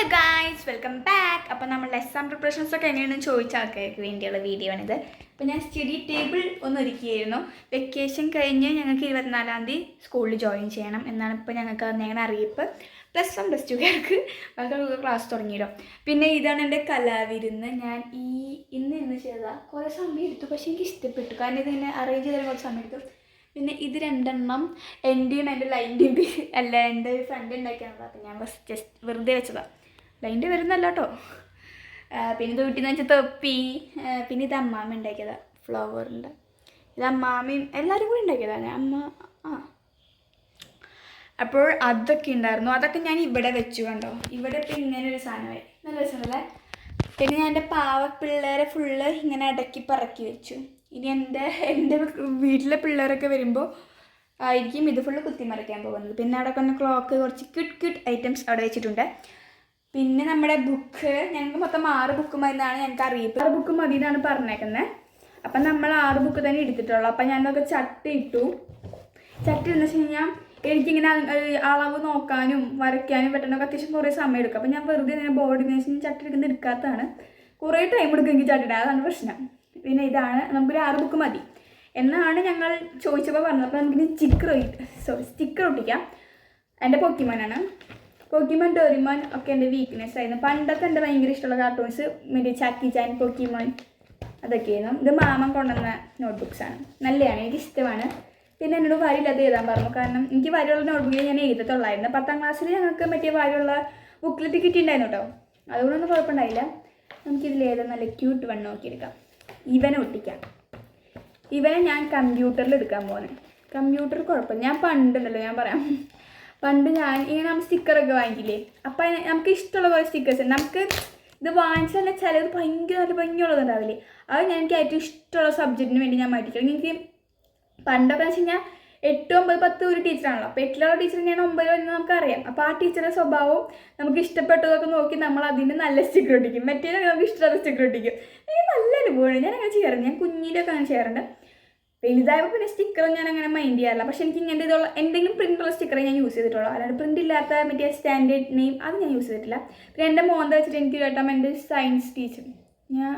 Hello guys welcome back അപ്പോൾ നമ്മൾ exam preparations ഒക്കെ എങ്ങനെയാണെന്ന് ചോദിച്ച ആൾക്കാർക്ക് വേണ്ടിയുള്ള വീഡിയോ ആണിത്. അപ്പോൾ ഞാൻ സ്റ്റഡി ടേബിൾ ഒന്ന് ഒരുക്കിയായിരുന്നു വെക്കേഷൻ കഴിഞ്ഞ് ഞങ്ങൾക്ക് ഇരുപത്തിനാലാം തീയതി സ്കൂളിൽ ജോയിൻ ചെയ്യണം എന്നാണ് ഇപ്പോൾ ഞങ്ങൾക്ക് തന്നേക്കുന്ന അറിയിപ്പ്. പ്ലസ് വൺ പ്ലസ് ടുക്കാർക്ക് ബാക്കി ക്ലാസ് തുടങ്ങിയല്ലോ പിന്നെ ഇതാണ് എന്റെ കലാവിരുന്ന്. ഞാൻ ഈ ഇന്ന് ഇന്ന് ചെയ്ത കുറേ സമയം എടുത്തു. പക്ഷേ എനിക്ക് ഇഷ്ടപ്പെട്ടു. കാരണം ഇതിങ്ങനെ അറേഞ്ച് ചെയ്താൽ കുറച്ച് സമയം എടുത്തു. പിന്നെ ഇത് രണ്ടെണ്ണം എന്റെയും എന്റെ ലൈന്റെയും അല്ല എന്റെ ഫ്രണ്ട് ഉണ്ടാക്കിയാണല്ലോ അപ്പം ഞാൻ ജസ്റ്റ് വെറുതെ വെച്ചതാണ് ലൈന്റെ വരുന്നല്ല കേട്ടോ പിന്നെ ഇത് വീട്ടിൽ നിന്ന് വെച്ചാൽ തൊപ്പി പിന്നെ ഇത് അമ്മാമ്മ ഉണ്ടാക്കിയതാണ് ഫ്ലവറിന്റെ ഇത് അമ്മാമ്മയും എല്ലാവരും കൂടി ഉണ്ടാക്കിയതാണ്. അമ്മ ആ. അപ്പോൾ അതൊക്കെ ഉണ്ടായിരുന്നു. അതൊക്കെ ഞാൻ ഇവിടെ വെച്ചു കണ്ടോ? ഇവിടെ ഇപ്പം ഇങ്ങനെ ഒരു സാധനമായി. നല്ല രസമല്ലേ പിന്നെ ഞാൻ എന്റെ പാവ പിള്ളേരെ ഫുള്ള് ഇങ്ങനെ അടക്കി പറക്കി വെച്ചു. ഇനി എന്റെ എന്റെ വീട്ടിലെ പിള്ളേരൊക്കെ വരുമ്പോൾ ആയിരിക്കും ഇത് ഫുള്ള് കുത്തിമറിക്കാൻ പോകുന്നത്. പിന്നെ അവിടെ കൊണ്ട് ക്ലോക്ക് കുറച്ച് ക്യൂട്ട് ക്യൂട്ട് ഐറ്റംസ് അവിടെ വെച്ചിട്ടുണ്ട്. പിന്നെ നമ്മുടെ ബുക്ക് ഞങ്ങൾക്ക് മൊത്തം ആറ് ബുക്ക് മതി എന്നാണ് ഞങ്ങൾക്ക് അറിയിപ്പ് ആറ് ബുക്ക് മതി എന്നാണ് പറഞ്ഞേക്കുന്നത് അപ്പം നമ്മൾ ആറ് ബുക്ക് തന്നെ എടുത്തിട്ടുള്ളൂ. അപ്പം ഞാനൊക്കെ ചട്ടി ഇട്ടു. ചട്ടി എന്ന് വെച്ച് കഴിഞ്ഞാൽ എനിക്കിങ്ങനെ അളവ് നോക്കാനും വരയ്ക്കാനും പെട്ടെന്നൊക്കെ അത്യാവശ്യം കുറേ സമയം എടുക്കും. അപ്പം ഞാൻ വെറുതെ ഇങ്ങനെ ബോർഡിന് വെച്ച് ചട്ടി എടുക്കുന്ന എടുക്കാത്തതാണ്. കുറേ ടൈം എടുക്കും എനിക്ക് ചട്ടി ഇടാൻ. അതാണ് പ്രശ്നം. പിന്നെ ഇതാണ് നമുക്കൊരു ആറ് ബുക്ക് മതി. എന്നാണ് ഞങ്ങൾ ചോദിച്ചപ്പോൾ പറഞ്ഞത്. അപ്പോൾ നമുക്കിനി സ്റ്റിക്കർ സോറി സ്റ്റിക്കർ ഒട്ടിക്കാം. എന്റെ പൊക്കിമോനാണ് പൊക്കിമോൻ ഡോറിമോൻ ഒക്കെ എന്റെ വീക്ക്നെസ് ആയിരുന്നു. പണ്ടൊക്കെ എന്റെ ഭയങ്കര ഇഷ്ടമുള്ള കാർട്ടൂൺസ് മറ്റേ ചാക്കി ചാൻ പൊക്കിമോൻ അതൊക്കെയായിരുന്നു. ഇത് മാമൻ കൊണ്ടുവന്ന നോട്ട്ബുക്സാണ് നല്ലതാണ് എനിക്ക് ഇഷ്ടമാണ് പിന്നെ എന്നോട് വരില്ലാതെ എഴുതാൻ പറഞ്ഞു. കാരണം എനിക്ക് വരിയുള്ള നോട്ട്ബുക്കിൽ ഞാൻ എഴുതത്തുള്ളായിരുന്നു. പത്താം ക്ലാസ്സിൽ ഞങ്ങൾക്ക് മറ്റേ വരിയുള്ള ബുക്കിലെറ്റ് കിട്ടിയിട്ടുണ്ടായിരുന്നു കേട്ടോ. അതുകൊണ്ടൊന്നും കുഴപ്പമുണ്ടായില്ല. നമുക്കിതിൽ ഏതാ നല്ല ക്യൂട്ട് വൺ നോക്കിയെടുക്കാം. ഇവനെ ഒട്ടിക്കാം. ഇവനെ ഞാൻ കമ്പ്യൂട്ടറിൽ എടുക്കാൻ പോകുന്നത് കമ്പ്യൂട്ടർ കുഴപ്പമില്ല ഞാൻ പണ്ടുണ്ടല്ലോ ഞാൻ പറയാം. പണ്ട് ഞാൻ ഇങ്ങനെ നമ്മൾ സ്റ്റിക്കറൊക്കെ വാങ്ങിക്കില്ലേ? അപ്പം നമുക്ക് ഇഷ്ടമുള്ള കുറേ സ്റ്റിക്കേഴ്സ് നമുക്ക് ഇത് വാങ്ങിച്ചാൽ ചിലത് ഭയങ്കര നല്ല ഭംഗിയുള്ളതുണ്ടാവില്ലേ അത് ഞാൻ എനിക്ക് ഏറ്റവും ഇഷ്ടമുള്ള സബ്ജക്റ്റിന് വേണ്ടി ഞാൻ മാറ്റിക്കും എനിക്ക് പണ്ടൊക്കെ വെച്ച് കഴിഞ്ഞാൽ എട്ട് ഒമ്പത് പത്ത് ഒരു ടീച്ചറാണല്ലോ അപ്പോൾ എട്ടിലുള്ള ടീച്ചർ തന്നെയാണ് ഒമ്പത് വരുന്നത് നമുക്കറിയാം അപ്പോൾ ആ ടീച്ചറുടെ സ്വഭാവവും നമുക്ക് ഇഷ്ടപ്പെട്ടതൊക്കെ നോക്കി നമ്മൾ അതിന് നല്ല സ്റ്റിക്കർ ഒട്ടിക്കും മറ്റേതൊക്കെ നമുക്ക് ഇഷ്ടമുള്ള സ്റ്റിക്കർ ഒട്ടിക്കും എനിക്ക് നല്ല അനുഭവമാണ്. ഞാൻ അങ്ങനെ ചെയ്യാറുണ്ട്. ഞാൻ കുഞ്ഞിലൊക്കെ അങ്ങനെ ചെയ്യാറുണ്ട്. വലുതായപ്പോൾ പിന്നെ സ്റ്റിക്കർ ഞാൻ അങ്ങനെ മൈൻഡ് ചെയ്യാറില്ല. പക്ഷെ എനിക്ക് ഇങ്ങനത്തെ ഇതുള്ള എന്തെങ്കിലും പ്രിന്റുള്ള സ്റ്റിക്കറേ ഞാൻ യൂസ് ചെയ്തിട്ടുള്ളൂ. അല്ലാതെ പ്രിന്റ് ഇല്ലാത്ത മറ്റേ സ്റ്റാൻഡേർഡ് നെയിം അത് ഞാൻ യൂസ് ചെയ്തിട്ടില്ല. പിന്നെ എന്റെ മോന്ത വെച്ചിട്ട് എനിക്ക് കേട്ടാൽ എന്റെ സയൻസ് ടീച്ചർ ഞാൻ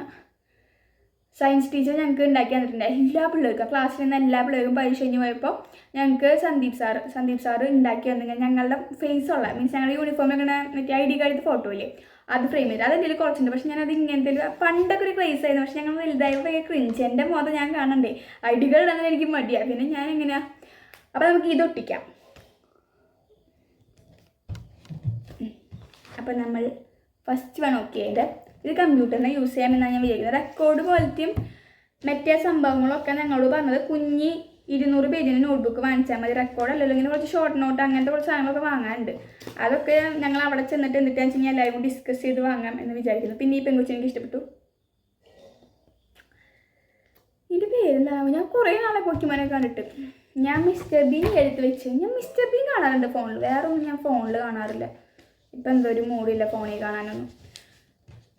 സയൻസ് ടീച്ചർ ഞങ്ങൾക്ക് ഉണ്ടാക്കി തന്നിട്ടുണ്ടായി എല്ലാ പിള്ളേർക്കും ക്ലാസ്സിൽ നിന്ന് എല്ലാ പിള്ളേർക്കും പരീക്ഷ കഴിഞ്ഞ് പോയപ്പോൾ ഞങ്ങൾക്ക് സന്ദീപ് സാറ് സന്ദീപ് സാറ് ഉണ്ടാക്കി വന്നിട്ട് ഞങ്ങളുടെ ഫേസ് ഉള്ള മീൻസ് ഞങ്ങളുടെ യൂണിഫോമിൽ ഇങ്ങനെ മറ്റേ ഐ ഡി കാർഡ് ഫോട്ടോ ഇല്ലേ? അത് ഫ്രെയിം ചെയ്ത് അത് എന്തെങ്കിലും കുറച്ചുണ്ട്. പക്ഷെ ഞാനത് ഇങ്ങനത്തെ ഒരു പണ്ടൊക്കെ ഒരു ക്രേസ് ആയിരുന്നു. പക്ഷെ ഞങ്ങൾ ഭയങ്കര ക്രിഞ്ച് എന്റെ മുഖം ഞാൻ കാണണ്ടേ? ഐഡികൾ ഡി എനിക്ക് മടിയാണ് പിന്നെ ഞാൻ എങ്ങനെയാ? അപ്പോൾ നമുക്ക് ഇത് ഒട്ടിക്കാം. അപ്പോൾ നമ്മൾ ഫസ്റ്റ് വൺ ഓക്കെ ചെയ്ത് ഇത് കമ്പ്യൂട്ടറിനെ യൂസ് ചെയ്യാമെന്നാണ് ഞാൻ വിചാരിക്കുന്നത്. റെക്കോർഡ് പോലത്തെയും മറ്റേ സംഭവങ്ങളൊക്കെ ഞങ്ങളോട് പറഞ്ഞത്. കുഞ്ഞി ഇരുന്നൂറ് പേജിന് നോട്ട്ബുക്ക് വാങ്ങിച്ചാൽ മതി. റെക്കോർഡ് അല്ലല്ലോ ഇങ്ങനെ കുറച്ച് ഷോർട്ട് നോട്ട് അങ്ങനത്തെ കുറച്ച് സാധനങ്ങളൊക്കെ വാങ്ങാനുണ്ട്. അതൊക്കെ ഞങ്ങൾ അവിടെ ചെന്നിട്ട് എന്നിട്ട് വെച്ച് കഴിഞ്ഞാൽ എല്ലാവരും ഡിസ്കസ് ചെയ്ത് വാങ്ങാം എന്ന് വിചാരിക്കുന്നു. പിന്നെ ഈ പെൺകുച്ചി എനിക്ക് ഇഷ്ടപ്പെട്ടു. ഇതിന്റെ പേരെന്താവും ഞാൻ കുറേ നാളെ പൊക്കിമാനെ കണ്ടിട്ട്. ഞാൻ മിസ്റ്റർ ബീൻ എടുത്ത് വെച്ച്. ഞാൻ മിസ്റ്റർ ബീൻ കാണാറുണ്ട് ഫോണിൽ വേറെ ഒന്നും ഞാൻ ഫോണിൽ കാണാറില്ല. ഇപ്പം എന്തോ ഒരു മൂടില്ല ഫോണിൽ കാണാനൊന്നും.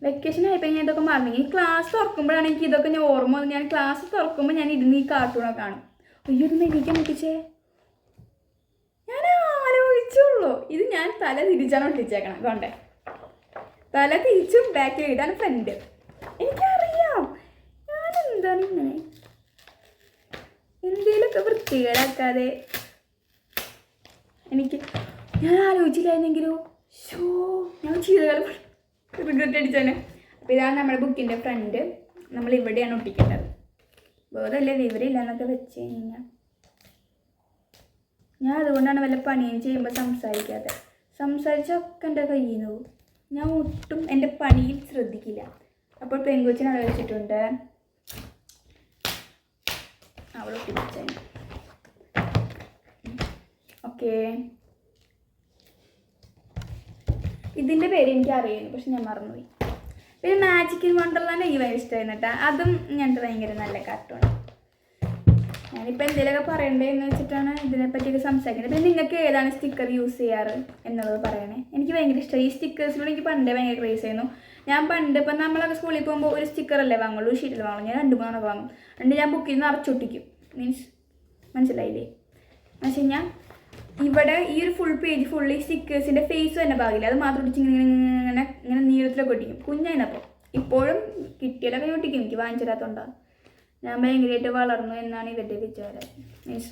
വെക്കേഷൻ ആയപ്പോൾ ഞാൻ ഇതൊക്കെ മറന്നു. ഈ ക്ലാസ് തുറക്കുമ്പോഴാണ് എനിക്ക് ഇതൊക്കെ ഞാൻ ഓർമ്മ ഞാൻ ക്ലാസ് തുറക്കുമ്പോൾ ഞാൻ ഇരുന്ന് ഈ കാർട്ടൂണൊക്കെ കാണും. അയ്യോ ഇതൊന്നും പറ്റിച്ചേ ഞാൻ ആലോചിച്ചുള്ളൂ. ഇത് ഞാൻ തല തിരിച്ചാണ് ഒട്ടിച്ചേക്കണം കൊണ്ടേ. തല തിരിച്ചും ബാക്കിൽ ചെയ്താണ് ഫ്രണ്ട് എനിക്കറിയാം. ഞാൻ എന്താണ് ഇങ്ങനെ? എന്തേലൊക്കെ വൃത്തികേടാക്കാതെ. എനിക്ക് ഞാൻ ആലോചിച്ചില്ലായിരുന്നെങ്കിലോ? ഷോ ഞാൻ ചെയ്തകാലം റിഗ്രറ്റ് അടിച്ചാണ് അപ്പോൾ ഇതാണ് നമ്മുടെ ബുക്കിന്റെ ഫ്രണ്ട് നമ്മൾ ഇവിടെയാണ് ഒട്ടിക്കേണ്ടത്. വേറെ വലിയ വിവരമില്ല എന്നൊക്കെ വെച്ച് കഴിഞ്ഞാൽ ഞാൻ അതുകൊണ്ടാണ് വല്ല പണിയും ചെയ്യുമ്പോൾ സംസാരിക്കാതെ സംസാരിച്ചൊക്കെ എന്റെ കയ്യിൽ നിന്ന് പോകും. ഞാൻ ഒട്ടും എന്റെ പണിയിൽ ശ്രദ്ധിക്കില്ല. അപ്പോൾ പെങ്കുച്ചിനെ അവിടെ വെച്ചിട്ടുണ്ട്. അവൾ ഒട്ടിപ്പിച്ചു. ഓക്കെ. ഇതിന്റെ പേര് എനിക്ക് അറിയുന്നു പക്ഷെ ഞാൻ മറന്നുപോയി. പിന്നെ മാജിക് ഇൻ വണ്ടർലാൻഡ് എനിക്ക് ഭയങ്കര കേട്ടോ. അതും ഞങ്ങൾക്ക് ഭയങ്കര നല്ല കാർട്ടൂൺ ഞാനിപ്പോൾ എന്തെങ്കിലുമൊക്കെ പറയണ്ടേ എന്ന് വെച്ചിട്ടാണ് ഇതിനെപ്പറ്റിയൊക്കെ സംസാരിക്കുന്നത് പിന്നെ നിങ്ങൾക്ക് ഏതാണ് സ്റ്റിക്കർ യൂസ് ചെയ്യാറ് എന്നുള്ളത് പറയണേ. എനിക്ക് ഭയങ്കര ഇഷ്ടമായി ഈ സ്റ്റിക്കേഴ്സിനോട് എനിക്ക് പണ്ടേ ഭയങ്കര ക്രേസ് ആയിരുന്നു. ഞാൻ പണ്ട് ഇപ്പം നമ്മളൊക്കെ സ്കൂളിൽ പോകുമ്പോൾ ഒരു സ്റ്റിക്കർ അല്ലേ വാങ്ങുള്ളൂ? ഷീറ്റിൽ വാങ്ങുള്ളൂ? ഞാൻ രണ്ട് മൂന്നെണ്ണം വാങ്ങും. രണ്ട് ഞാൻ ബുക്കിൽ നിന്ന് അറച്ചൊട്ടിക്കും മീൻസ് മനസ്സിലായില്ലേ? എന്ന് വെച്ച് കഴിഞ്ഞാൽ ഇവിടെ ഈ ഒരു ഫുൾ പേജ് ഫുൾ ഈ സ്റ്റിക്കേഴ്സിന്റെ ഫേസ് തന്നെ ഭാഗമില്ല അത് മാത്രം ഒട്ടിച്ച് ഇങ്ങനെ ഇങ്ങനെ ഇങ്ങനെ നീളത്തിലൊക്കെ ഒട്ടിക്കും. കുഞ്ഞതിനപ്പോൾ ഇപ്പോഴും കിട്ടിയാലൊക്കെ ഒട്ടിക്കും. എനിക്ക് വാങ്ങിച്ചിടാത്തോണ്ടാണ് ഞാൻ ഭയങ്കരമായിട്ട് വളർന്നു എന്നാണ് ഇവരുടെ വിചാരം. മീൻസ്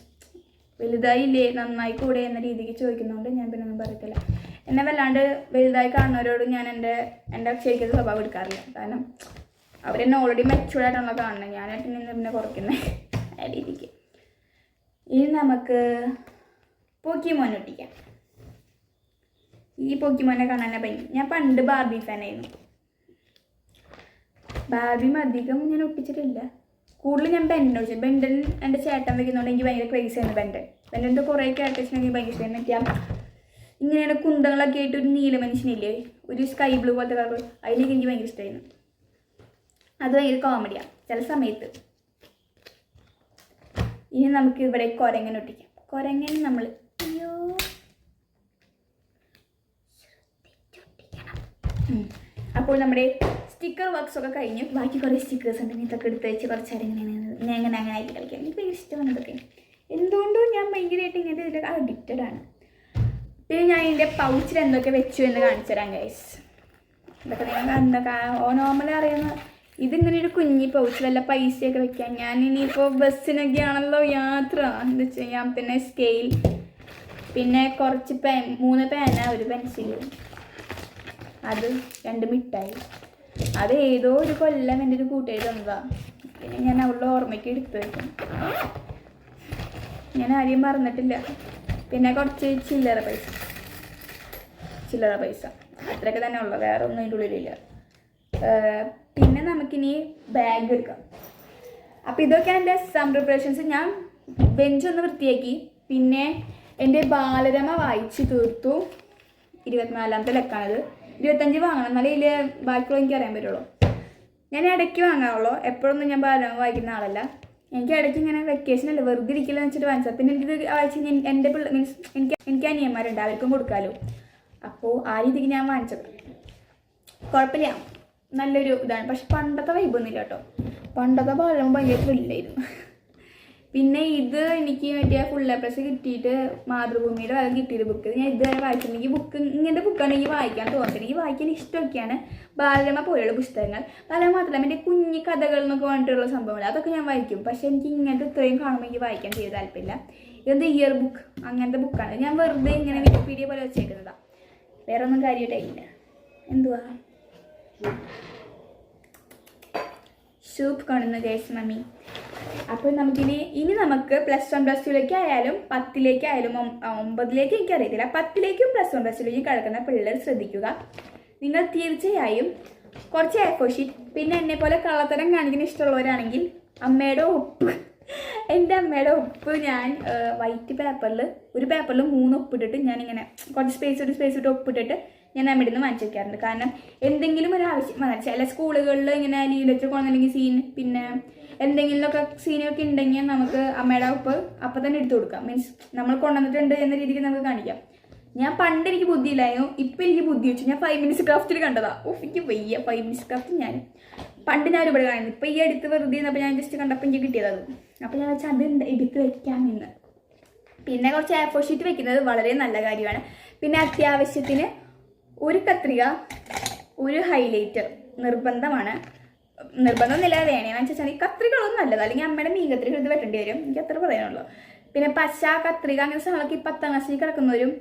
വലുതായില്ലേ നന്നായി കൂടെ എന്ന രീതിക്ക് ചോദിക്കുന്നതുകൊണ്ട് ഞാൻ പിന്നെ ഒന്നും പറയത്തില്ല. എന്നെ വല്ലാണ്ട് വലുതായി കാണുന്നവരോട് ഞാൻ എന്റെ എന്റെ ശരിക്കും സ്വഭാവം എടുക്കാറില്ല. കാരണം അവരെന്നെ ഓൾറെഡി മെച്ചുവേർഡ് ആയിട്ടാണല്ലോ കാണുന്നത് ഞാനായിട്ട് നിന്ന് പിന്നെ കുറയ്ക്കുന്നത് ആ രീതിക്ക്. ഇനി നമുക്ക് പോക്കിമോൻ ഒട്ടിക്കാം. ഈ പോക്കിമോനെ കാണാനാ ഭംഗി ഞാൻ പണ്ട് ബാർബി ഫാനായിരുന്നു. ബാർബി അധികം ഞാൻ ഒട്ടിച്ചിട്ടില്ല. കൂടുതൽ ഞാൻ ബെൻഡൻ ഒട്ടിച്ചു ബെൻഡൻ എന്റെ ചേട്ടൻ വയ്ക്കുന്നതുകൊണ്ട് എനിക്ക് ഭയങ്കര ക്രേസ് ആയിരുന്നു ബെൻഡൻ ബെൻഡന്റെ കുറേ ക്യാരക്ടേഴ്സിന് എനിക്ക് ഭയങ്കര ഇഷ്ടമായി മറ്റേ ഇങ്ങനെയാണ് കുന്തങ്ങളൊക്കെ ആയിട്ട് ഒരു നീല മനുഷ്യനില്ലേ? ഒരു സ്കൈ ബ്ലൂ പോലത്തെ കളർ അതിലേക്ക് എനിക്ക് ഭയങ്കര ഇഷ്ടമായിരുന്നു അത് ഭയങ്കര കോമഡിയാണ് ചില സമയത്ത്. ഇനി നമുക്ക് ഇവിടെ കുരങ്ങൻ ഒട്ടിക്കാം. കുരങ്ങൻ നമ്മൾ അയ്യോ. അപ്പോൾ നമ്മുടെ സ്റ്റിക്കർ വർക്ക്സ് ഒക്കെ കഴിഞ്ഞ്. ബാക്കി കുറേ സ്റ്റിക്കേഴ്സ് ഉണ്ട്. ഇതൊക്കെ എടുത്ത് വെച്ച് കുറച്ച് നേരം ഇങ്ങനെ ഞാൻ ഇങ്ങനെ അങ്ങനെ ആയിട്ട് കളിക്കാം. എനിക്ക് ഭയങ്കര ഇഷ്ടമാണ് ഇതൊക്കെ. എന്തുകൊണ്ടും ഞാൻ ഭയങ്കരമായിട്ട് ഇങ്ങനത്തെ ഇതിലൊക്കെ അഡിക്റ്റഡ് ആണ്. പിന്നെ ഞാൻ ഇതിന്റെ പൗച്ചിൽ എന്തൊക്കെ വെച്ചു എന്ന് കാണിച്ചു തരാം ഗൈസ് ഇതൊക്കെ നിങ്ങൾ എന്തൊക്കെ നോർമലി അറിയുന്ന ഇതിങ്ങനെ ഒരു കുഞ്ഞി പൗച്ച് വല്ല പൈസയൊക്കെ വെക്കാൻ. ഞാൻ ഇനിയിപ്പോൾ ബസ്സിനൊക്കെ ആണല്ലോ യാത്ര. എന്താ കഴിഞ്ഞാൽ പിന്നെ സ്കെയിൽ പിന്നെ കുറച്ച് പെൻ മൂന്ന് പേന ഒരു പെൻസിൽ അത് രണ്ട് മിഠായി. അത് ഏതോ ഒരു കൊല്ലം എന്റെ ഒരു കൂട്ടുകാരി തന്നതാ. പിന്നെ ഞാൻ അവളുടെ ഓർമ്മയ്ക്ക് എടുത്തു വെക്കും. ഞാൻ ആരെയും മറന്നിട്ടില്ല. പിന്നെ കുറച്ച് ചില്ലറ പൈസ. ചില്ലറ പൈസ. അത്രയൊക്കെ തന്നെ ഉള്ളു. വേറെ ഒന്നും അതിന്റെ ഉള്ളിലില്ല. പിന്നെ നമുക്കിനി ബാഗ് എടുക്കാം. അപ്പോൾ ഇതൊക്കെയാണ് എന്റെ സം പ്രിപ്പറേഷൻസ് ഞാൻ ബെഞ്ച് ഒന്ന് വൃത്തിയാക്കി. പിന്നെ എന്റെ ബാലരമ വായിച്ച് തീർത്തു. ഇരുപത്തിനാലാമത്തെ ലെക്കാണിത്. ഇരുപത്തഞ്ച് വാങ്ങണം. എന്നാലേ ഇതിൽ ബാക്കിയുള്ള എനിക്ക് അറിയാൻ പറ്റുള്ളൂ. ഞാൻ ഇടയ്ക്ക് വാങ്ങാറുള്ളൂ എപ്പോഴൊന്നും ഞാൻ ബാലം വായിക്കുന്ന ആളല്ല. എനിക്ക് ഇടയ്ക്ക് ഇങ്ങനെ വെക്കേഷൻ അല്ല വെറുതെ ഇരിക്കില്ല വെച്ചിട്ട് വാങ്ങിച്ചത് പിന്നെ എനിക്കിത് വായിച്ച് എന്റെ പിള്ള മീൻസ് എനിക്ക് എനിക്ക് അനിയന്മാരുണ്ട് അവർക്കും കൊടുക്കാമല്ലോ അപ്പോൾ ആ രീതിക്ക് ഞാൻ വാങ്ങിച്ചത്. കുഴപ്പമില്ല. നല്ലൊരു ഇതാണ്. പക്ഷെ പണ്ടത്തെ വൈബൊന്നുമില്ല കേട്ടോ. പണ്ടത്തെ ബാലം ഭയങ്കര ത്രില്ലായിരുന്നു പിന്നെ ഇത് എനിക്ക് മറ്റേ ഫുൾ എ പ്ലസ് കിട്ടിയിട്ട് മാതൃഭൂമിയുടെ വരെ കിട്ടിയത് ബുക്ക് ഞാൻ ഇതുവരെ വായിച്ചിട്ടുണ്ടെങ്കിൽ ബുക്ക് ഇങ്ങനത്തെ ബുക്കാണ് എനിക്ക് വായിക്കാൻ തോന്നുന്നത്. എനിക്ക് വായിക്കാൻ ഇഷ്ടമൊക്കെയാണ് ബാലരമ പോലെയുള്ള പുസ്തകങ്ങൾ. ബാലരമ മാത്രമല്ല എന്റെ കുഞ്ഞി കഥകൾ എന്നൊക്കെ പറഞ്ഞിട്ടുള്ള സംഭവങ്ങൾ അതൊക്കെ ഞാൻ വായിക്കും. പക്ഷെ എനിക്ക് ഇങ്ങനത്തെ ഇത്രയും കാണുമ്പോൾ എനിക്ക് വായിക്കാൻ തീരെ താല്പര്യമില്ല. ഇതെന്ത് ഇയർ ബുക്ക് അങ്ങനത്തെ ബുക്കാണ് ഞാൻ വെറുതെ ഇങ്ങനെ വിക്കിപീഡിയ പോലെ വെച്ചേക്കുന്നതാണ് വേറെ ഒന്നും കാര്യമായിട്ടില്ല എന്തുവാ? സൂപ്പ് കാണുന്നു ഗൈസ് മമ്മി അപ്പോൾ നമുക്കിനി ഇനി നമുക്ക് പ്ലസ് വൺ പ്ലസ് ടുവിലേക്ക് ആയാലും പത്തിലേക്ക് ആയാലും ഒമ്പതിലേക്ക് എനിക്ക് അറിയത്തില്ല പത്തിലേക്കും പ്ലസ് വൺ പ്ലസ് ടുവിലേക്കും കിടക്കുന്ന പിള്ളേർ ശ്രദ്ധിക്കുക. നിങ്ങൾ തീർച്ചയായും കുറച്ച് എഫോഷീറ്റ് പിന്നെ എന്നെ പോലെ കള്ളത്തരം കാണിക്കുന്ന ഇഷ്ടമുള്ളവരാണെങ്കിൽ അമ്മയുടെ ഉപ്പ് എന്റെ അമ്മയുടെ ഉപ്പ് ഞാൻ വൈറ്റ് പേപ്പറിൽ ഒരു പേപ്പറിൽ മൂന്ന് ഉപ്പിട്ടിട്ട് ഞാനിങ്ങനെ കുറച്ച് സ്പേസ് ഇട്ട് സ്പേസ് ഇട്ട് ഉപ്പിട്ടിട്ട് ഞാൻ അവിടെ നിന്ന് വാങ്ങിച്ചു വെക്കാറുണ്ട് കാരണം എന്തെങ്കിലും ഒരു ആവശ്യം ചില സ്കൂളുകളിൽ ഇങ്ങനെ ലീവ് ലെറ്റർ സീൻ പിന്നെ എന്തെങ്കിലുമൊക്കെ സീനൊക്കെ ഉണ്ടെങ്കിൽ നമുക്ക് അമ്മയുടെ ഉപ്പ് അപ്പം തന്നെ എടുത്തു കൊടുക്കാം. മീൻസ് നമ്മൾ കൊണ്ടുവന്നിട്ടുണ്ട് എന്ന രീതിക്ക് നമുക്ക് കാണിക്കാം. ഞാൻ പണ്ട് എനിക്ക് ബുദ്ധിയില്ലായിരുന്നു. ഇപ്പം എനിക്ക് ബുദ്ധി വെച്ചു. ഞാൻ ഫൈവ് മിനിറ്റ്സ് ക്രാഫ്റ്റിൽ കണ്ടതാ. ഓ എനിക്ക് വയ്യ ഫൈവ് മിനിറ്റ്സ് ക്രാഫ്റ്റ് ഞാൻ. പണ്ട് ഞാൻ ഇവിടെ കാണുന്നു ഇപ്പം ഈ അടുത്ത് വെറുതെ ഇരുന്നപ്പോൾ ഞാൻ ജസ്റ്റ് കണ്ടപ്പോൾ എനിക്ക് കിട്ടിയതത് അപ്പോൾ ഞാൻ വെച്ചാൽ അത് എടുത്ത് വെക്കാമെന്ന് പിന്നെ കുറച്ച് എഫോ ഷീറ്റ് വെക്കുന്നത് വളരെ നല്ല കാര്യമാണ്. പിന്നെ അത്യാവശ്യത്തിന് ഒരു കത്രിക ഒരു ഹൈലൈറ്റർ നിർബന്ധമാണ്. നിർബന്ധമൊന്നുമില്ല വേണേന്ന് വെച്ചാൽ ഈ കത്രികളൊന്നും നല്ലത്. അല്ലെങ്കിൽ അമ്മയുടെ മീൻ കത്രിക ഇത് വെട്ടേണ്ടി വരും. എനിക്ക് അത്ര പറയാനുള്ളൂ. പിന്നെ പശ കത്രിക അങ്ങനെ സാധനങ്ങളൊക്കെ ഈ പത്താം ക്ലാസ്സിൽ കിടക്കുന്നവരും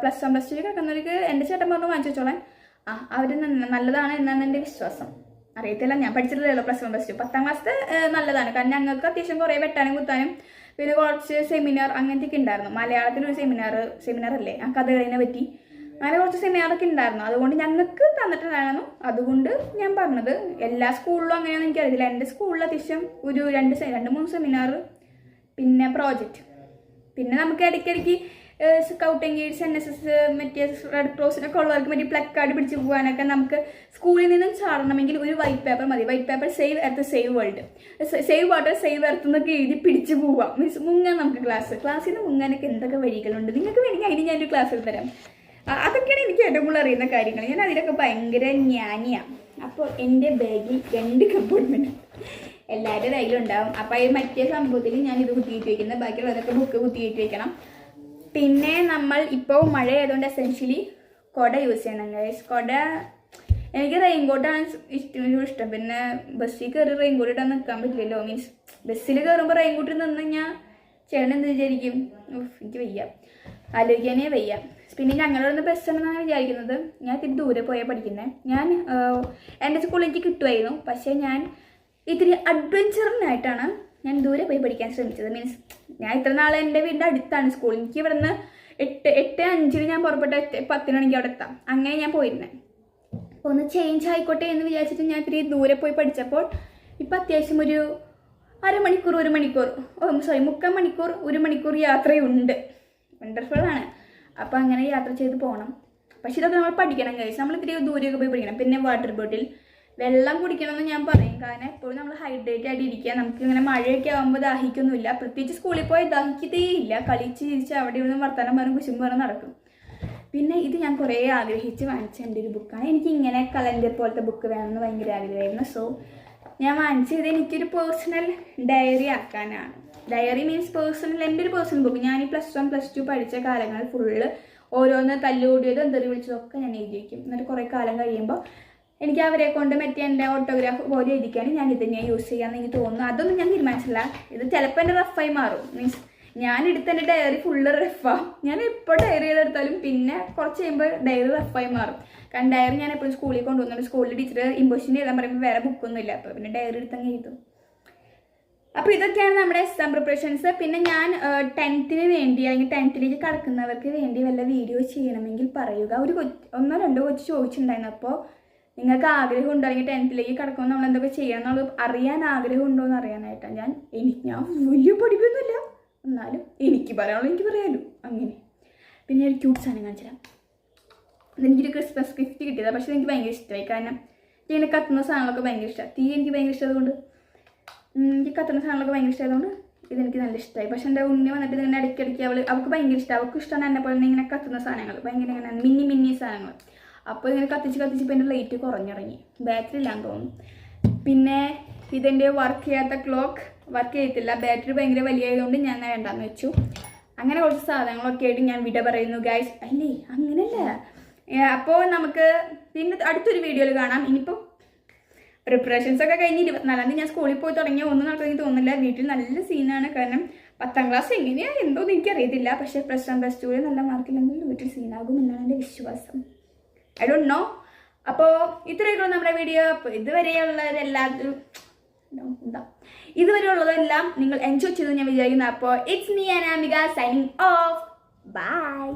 പ്ലസ് വൺ പ്ലസ് ടു കിടക്കുന്നവർക്ക് എന്റെ ചേട്ടൻ പറഞ്ഞു വാങ്ങിച്ചു വെച്ചോളാൻ. ആ അവർ നല്ലതാണ് എന്നാണ് എന്റെ വിശ്വാസം. അറിയത്തില്ല ഞാൻ പഠിച്ചിട്ടില്ലല്ലോ പ്ലസ് വൺ പ്ലസ് ടു പത്താം ക്ലാസ്സിൽ നല്ലതാണ്. കാരണം ഞങ്ങൾക്ക് അത്യാവശ്യം കുറേ വെട്ടാനും കുത്താനും പിന്നെ കുറച്ച് സെമിനാർ അങ്ങനത്തെയൊക്കെ ഉണ്ടായിരുന്നു. മലയാളത്തിലൊരു സെമിനാർ സെമിനാർ അല്ലേ? ആ കഥകളിനെ പറ്റി. അങ്ങനെ കുറച്ച് സെമിനാറൊക്കെ ഉണ്ടായിരുന്നു. അതുകൊണ്ട് ഞങ്ങൾക്ക് തന്നിട്ടുണ്ടായിരുന്നു അതുകൊണ്ട് ഞാൻ പറഞ്ഞത് എല്ലാ സ്കൂളിലും അങ്ങനെയാണെന്ന് എനിക്കറിയില്ല. എന്റെ സ്കൂളിൽ അത്യാവശ്യം ഒരു രണ്ട് രണ്ട് മൂന്ന് സെമിനാർ പിന്നെ പ്രോജക്റ്റ് പിന്നെ നമുക്ക് ഇടയ്ക്കിടയ്ക്ക് scouting guides N S S മറ്റേ റെഡ് ക്രോസിനൊക്കെ ഉള്ളവർക്ക് മറ്റേ പ്ലക്കാർഡ് പിടിച്ച് പോകാനൊക്കെ നമുക്ക് സ്കൂളിൽ നിന്നും ചാടണമെങ്കിൽ ഒരു വൈറ്റ് പേപ്പർ മതി. White paper save earth save world save water save earth എന്നൊക്കെ എഴുതി പിടിച്ച് പോവാം. മീൻസ് മുങ്ങാൻ നമുക്ക് ക്ലാസ് ക്ലാസ്സിൽ നിന്ന് മുങ്ങാനൊക്കെ എന്തൊക്കെ വഴികളുണ്ട്? നിങ്ങൾക്ക് വേണമെങ്കിൽ അതിന് ഞാനൊരു ക്ലാസ്സിൽ തരാം. അതൊക്കെയാണ് എനിക്ക് ഏറ്റവും കൂടുതൽ അറിയുന്ന കാര്യങ്ങൾ. ഞാൻ അതിലൊക്കെ ഭയങ്കര ജ്ഞാനിയാണ് അപ്പോൾ എന്റെ ബാഗിൽ രണ്ട് കമ്പോർട്ട്മെന്റ് എല്ലാവരുടെ കയ്യിലുണ്ടാവും. അപ്പോൾ ഈ മറ്റേ സംഭവത്തിൽ ഞാൻ ഇത് കുത്തിയിട്ട് വയ്ക്കുന്നത് ബാക്കിയുള്ളതൊക്കെ ബുക്ക് കുത്തിയിട്ട് വയ്ക്കണം പിന്നെ നമ്മൾ ഇപ്പോൾ മഴ ആയതുകൊണ്ട് എസെൻഷ്യലി കുട യൂസ് ചെയ്യണം ഗൈസ് കുട എനിക്ക് റെയിൻകോട്ടാണ് ഇഷ്ടം ഇഷ്ടം. പിന്നെ ബസ്സിൽ കയറി റെയിൻകോട്ട് ഇട്ടാൽ നിൽക്കാൻ പറ്റില്ലല്ലോ. മീൻസ് ബസ്സിൽ കയറുമ്പോൾ റെയിൻകോട്ടിൽ നിന്ന് കഴിഞ്ഞാൽ ചേട്ടൻ എന്ത് വിചാരിക്കും? എനിക്ക് വയ്യ. ആലോചിക്കാനേ വയ്യ. പിന്നെ ഞങ്ങളുടെ ഒന്ന് ബസ് ഉണ്ടെന്നാണ് വിചാരിക്കുന്നത്. ഞാൻ ഇത്തിരി ദൂരെ പോയാൽ പഠിക്കുന്നത് ഞാൻ എന്റെ സ്കൂളിൽ എനിക്ക് കിട്ടുമായിരുന്നു പക്ഷേ ഞാൻ ഇത്തിരി അഡ്വഞ്ചറിനായിട്ടാണ് ഞാൻ ദൂരെ പോയി പഠിക്കാൻ ശ്രമിച്ചത്. മീൻസ് ഞാൻ ഇത്ര നാൾ എന്റെ വീടിന്റെ അടുത്താണ് സ്കൂൾ എനിക്ക് ഇവിടെ നിന്ന് എട്ട് എട്ട് അഞ്ചിന് ഞാൻ പുറപ്പെട്ട എട്ട് പത്തിനാണെങ്കിൽ അവിടെ എത്താം. അങ്ങനെ ഞാൻ പോയിരുന്നത് അപ്പോൾ ഒന്ന് ചേഞ്ച് ആയിക്കോട്ടെ എന്ന് വിചാരിച്ചിട്ട് ഞാൻ ഇത്തിരി ദൂരെ പോയി പഠിച്ചപ്പോൾ ഇപ്പോൾ അത്യാവശ്യം ഒരു അരമണിക്കൂർ ഒരു മണിക്കൂർ ഓ സോറി മുക്കാൽ മണിക്കൂർ ഒരു മണിക്കൂർ യാത്രയുണ്ട്. വണ്ടർഫുൾ ആണ്. അപ്പോൾ അങ്ങനെ യാത്ര ചെയ്ത് പോകണം പക്ഷെ ഇതൊക്കെ നമ്മൾ പഠിക്കണം കഴിച്ച് നമ്മൾ ഇത്തിരി ദൂരെയൊക്കെ പോയി പഠിക്കണം. പിന്നെ വാട്ടർ ബോട്ടിൽ വെള്ളം കുടിക്കണമെന്ന് ഞാൻ പറയും. കാരണം എപ്പോഴും നമ്മൾ ഹൈഡ്രേറ്റ് ആയിട്ട് ഇരിക്കുക. നമുക്ക് ഇങ്ങനെ മഴയൊക്കെ ആകുമ്പോൾ ദാഹിക്കൊന്നുമില്ല. പ്രത്യേകിച്ച് സ്കൂളിൽ പോയി ദാഹിക്കതേ ഇല്ല കളിച്ച് ചിരിച്ച് അവിടെ ഇരുന്ന് വർത്തമാനം പറഞ്ഞ് കുശും പറഞ്ഞ് നടക്കും. പിന്നെ ഇത് ഞാൻ കുറേ ആഗ്രഹിച്ച് വാങ്ങിച്ച എന്റെ ഒരു ബുക്കാണ് എനിക്ക് ഇങ്ങനെ കലണ്ടർ പോലത്തെ ബുക്ക് വേണമെന്ന് ഭയങ്കര ആഗ്രഹമായിരുന്നു. സോ ഞാൻ വാങ്ങിച്ചത് എനിക്കൊരു പേഴ്സണൽ ഡയറി ആക്കാനാണ്. ഡയറി മീൻസ് പേഴ്സണൽ എന്റെ ഒരു പേഴ്സണൽ ബുക്ക് ഞാൻ ഈ പ്ലസ് വൺ പ്ലസ് ടു പഠിച്ച കാലങ്ങൾ ഫുള്ള് ഓരോന്ന് തല്ലുകൂടിയതും തെറി വിളിച്ചതൊക്കെ ഞാൻ എഴുതി വയ്ക്കും എന്നിട്ട് കുറേ കാലം കഴിയുമ്പോൾ എനിക്ക് അവരെ കൊണ്ട് മറ്റേ എന്റെ ഓട്ടോഗ്രാഫ് പോലെ എഴുതിക്കാൻ ഞാൻ ഇത് തന്നെയാണ് യൂസ് ചെയ്യാമെന്ന് എനിക്ക് തോന്നുന്നു. അതൊന്നും ഞാൻ തീരുമാനിച്ചില്ല ഇത് ചിലപ്പോൾ എന്റെ റഫായി മാറും. മീൻസ് ഞാൻ എടുത്ത എന്റെ ഡയറി ഫുള്ള് റഫാണ് ഞാൻ എപ്പോൾ ഡയറി ചെയ്തെടുത്താലും പിന്നെ കുറച്ച് കഴിയുമ്പോൾ ഡയറി റഫായി മാറും. കാരണം ഡയറി ഞാൻ എപ്പോഴും സ്കൂളിൽ കൊണ്ടുവന്നിട്ട് സ്കൂളിൽ ടീച്ചർ ഇമ്പോസിഷൻ ചെയ്താൽ പറയുമ്പോൾ വേറെ ബുക്കൊന്നും ഇല്ല അപ്പോൾ പിന്നെ ഡയറി എടുത്തങ്ങ് എഴുതും. അപ്പോൾ ഇതൊക്കെയാണ് നമ്മുടെ എക്സാം പ്രിപ്പറേഷൻസ് പിന്നെ ഞാൻ ടെൻത്തിന് വേണ്ടി അല്ലെങ്കിൽ ടെൻത്തിലേക്ക് കടക്കുന്നവർക്ക് വേണ്ടി വല്ല വീഡിയോ ചെയ്യണമെങ്കിൽ പറയുക. ഒരു ഒന്നോ രണ്ടോ കൊച്ചു ചോദിച്ചിട്ടുണ്ടായിരുന്നു. അപ്പോൾ നിങ്ങൾക്ക് ആഗ്രഹം ആഗ്രഹമുണ്ടോ? അല്ലെങ്കിൽ ടെൻത്തിലേക്ക് കടക്കുമ്പോൾ നമ്മൾ എന്തൊക്കെ ചെയ്യണം എന്നുള്ളത് അറിയാൻ ആഗ്രഹം ഉണ്ടോ എന്ന് അറിയാനായിട്ടാണ്. ഞാൻ എനിക്ക് ഞാൻ വലിയ പഠിപ്പൊന്നുമില്ല. എന്നാലും എനിക്ക് പറയാനുള്ളത് എനിക്ക് പറയാമല്ലോ അങ്ങനെ. പിന്നെ ഒരു ക്യൂട്ട് സാധനം കാണിച്ചു തരാം. ഇതെനിക്കൊരു ക്രിസ്മസ് ഗിഫ്റ്റ് കിട്ടിയതാണ് പക്ഷേ എനിക്ക് ഭയങ്കര ഇഷ്ടമായി. കാരണം ഇങ്ങനെ കത്തുന്ന സാധനങ്ങളൊക്കെ ഭയങ്കര ഇഷ്ടമാണ്. തീ എനിക്ക് ഭയങ്കര ഇഷ്ടമായതുകൊണ്ട് എനിക്ക് കത്തുന്ന സാധനങ്ങളൊക്കെ ഭയങ്കര ഇഷ്ടമായതുകൊണ്ട് ഇതെനിക്ക് നല്ല ഇഷ്ടമായി പക്ഷെ എന്റെ ഉണ്ണി വന്നിട്ട് ഇങ്ങനെ ഇടയ്ക്കിടയ്ക്ക് അവൾ അവൾക്ക് ഭയങ്കര ഇഷ്ടമാണ് അവൾക്ക് ഇഷ്ടമാണ് എന്നെ പോലെ ഇങ്ങനെ കത്തുന്ന സാധനങ്ങൾ. ഭയങ്കര ഇങ്ങനെ മിന്നി മിന്നി സാധനങ്ങൾ. അപ്പോൾ ഇങ്ങനെ കത്തിച്ച് കത്തിച്ച് ഇപ്പോൾ എന്റെ ലൈറ്റ് കുറഞ്ഞിറങ്ങി. ബാറ്ററി ഇല്ലാന്ന് തോന്നും പിന്നെ ഇതെന്റെ വർക്ക് ചെയ്യാത്ത ക്ലോക്ക് വർക്ക് ചെയ്യത്തില്ല ബാറ്ററി ഭയങ്കര വലിയതുകൊണ്ട് ഞാൻ വേണ്ടാന്ന് വെച്ചു. അങ്ങനെ കുറച്ച് സാധനങ്ങളൊക്കെ ആയിട്ട് ഞാൻ വിട പറയുന്നു ഗൈസ് അല്ലേ? അങ്ങനെയല്ല അപ്പോൾ നമുക്ക് പിന്നെ അടുത്തൊരു വീഡിയോയിൽ കാണാം. ഇനിയിപ്പോൾ പ്രിപ്പറേഷൻസ് ഒക്കെ കഴിഞ്ഞ് ഇരുപത്തിനാലാം തീയതി ഞാൻ സ്കൂളിൽ പോയി തുടങ്ങിയ ഒന്നും എനിക്ക് തോന്നുന്നില്ല. വീട്ടിൽ നല്ല സീനാണ് കാരണം പത്താം ക്ലാസ് എങ്ങനെയാണ് എന്തോന്ന് എനിക്കറിയത്തില്ല. പക്ഷേ പ്ലസ് വൺ പ്ലസ് ടുവിൽ നല്ല മാർക്കില്ലെങ്കിൽ വീട്ടിൽ സീനാകും എന്നാണ് എന്റെ വിശ്വാസം. ഐ ഡോണ്ട് നോ അപ്പോൾ ഇത്രയൊക്കെ നമ്മുടെ വീഡിയോ അപ്പോൾ ഇതുവരെയുള്ളവരെല്ലാം എന്താ? ഇതുവരെ ഉള്ളതെല്ലാം നിങ്ങൾ എൻജോയ് ചെയ്തു ഞാൻ വിചാരിക്കുന്നു. അപ്പോൾ it's me Anamika signing off bye